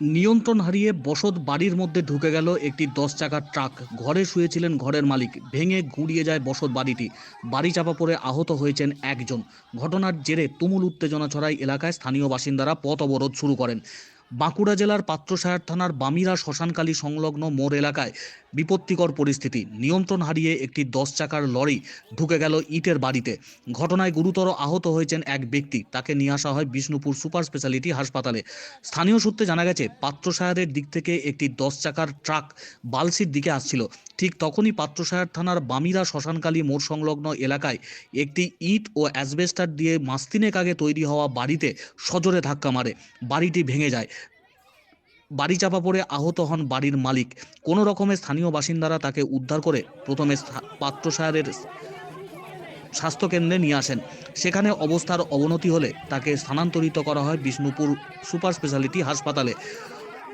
নিয়ন্ত্রণ হারিয়ে বসত বাড়ির মধ্যে ঢুকে গেল একটি দশ চাকার ট্রাক। ঘরে শুয়েছিলেন ঘরের মালিক। ভেঙে গুঁড়িয়ে যায় বসত বাড়িটি। বাড়ি চাপা পড়ে আহত হয়েছেন একজন। ঘটনার জেরে তুমুল উত্তেজনা ছড়ায় এলাকায় স্থানীয় বাসিন্দারা পথ অবরোধ শুরু করেন। বাঁকুড়া জেলার পাত্রসায়ার থানার বামিরা শ্মশানকালী সংলগ্ন মোড় এলাকায় বিপত্তিকর পরিস্থিতি। নিয়ন্ত্রণ হারিয়ে একটি দশ চাকার লরি ঢুকে গেল ইটের বাড়িতে। ঘটনায় গুরুতর আহত হয়েছেন এক ব্যক্তি। তাকে নিয়ে আসা হয় বিষ্ণুপুর সুপার স্পেশালিটি হাসপাতালে। স্থানীয় সূত্রে জানা গেছে, পাত্রসায়ারের দিক থেকে একটি দশ চাকার ট্রাক বালসির দিকে আসছিল। ঠিক তখনই পাত্রসায়ার থানার বামিরা শ্মশানকালী মোড় সংলগ্ন এলাকায় একটি ইট ও অ্যাসবেস্টার দিয়ে মাস্তিনেক আগে তৈরি হওয়া বাড়িতে সজোরে ধাক্কা মারে। বাড়িটি ভেঙে যায়। বাড়ি চাপা পড়ে আহত হন বাড়ির মালিক। কোনো রকমে স্থানীয় বাসিন্দারা তাকে উদ্ধার করে প্রথমে পাত্রসায়ারের স্বাস্থ্যকেন্দ্রে নিয়ে আসেন। সেখানে অবস্থার অবনতি হলে তাকে স্থানান্তরিত করা হয় বিষ্ণুপুর সুপার স্পেশালিটি হাসপাতালে।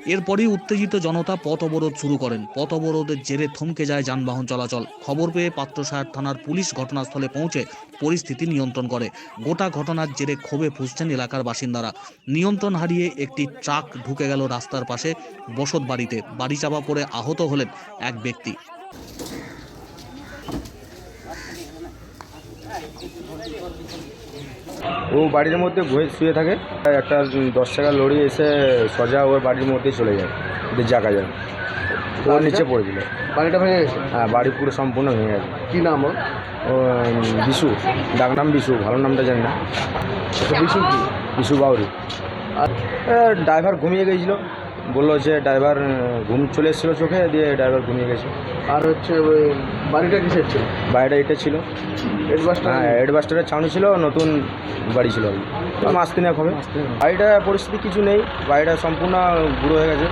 এরপরই উত্তেজিত জনতা পথ অবরোধ শুরু করেন। পথ অবরোধের জেরে থমকে যায় যানবাহন চলাচল। খবর পেয়ে পাত্রসার থানার পুলিশ ঘটনাস্থলে পৌঁছে পরিস্থিতি নিয়ন্ত্রণ করে। গোটা ঘটনার জেরে ক্ষোভে ফুসছেন এলাকার বাসিন্দারা। নিয়ন্ত্রণ হারিয়ে একটি ট্রাক ঢুকে গেল রাস্তার পাশে বসত বাড়িতে বাড়ি চাপা পড়ে আহত হলেন এক ব্যক্তি। ও বাড়ির মধ্যে শুয়ে থাকে। একটা দশ টাকা লরি এসে সোজা ওর বাড়ির মধ্যে চলে যায়। জায়গা যায়। ওর নিচে পড়ে দিল বাড়িটা ভেঙে গেছে? হ্যাঁ বাড়ি পুরো সম্পূর্ণ ভেঙে গেছে। কী নাম ওর? বিশু। ডাকনাম বিশু ভালো নামটা জানি না। আচ্ছা, বিশু কি? বিশু বাউরি। আর ড্রাইভার ঘুমিয়ে গেছিল। বলল যে ড্রাইভার ঘুম চলে এসেছিল চোখে দিয়ে ড্রাইভার ঘুমিয়ে গেছে। আর হচ্ছে ওই বাড়িটা কিসের ছিল? বাড়িটা এটা ছিল। এডভান্সটা হ্যাঁ অ্যাডভাস্টারের ছাউনি ছিল নতুন বাড়ি ছিল। আর কি। মাস তিনেক হবে। বাড়িটা পরিস্থিতি কিছু নেই বাড়িটা সম্পূর্ণ বুড়ো হয়ে গেছে।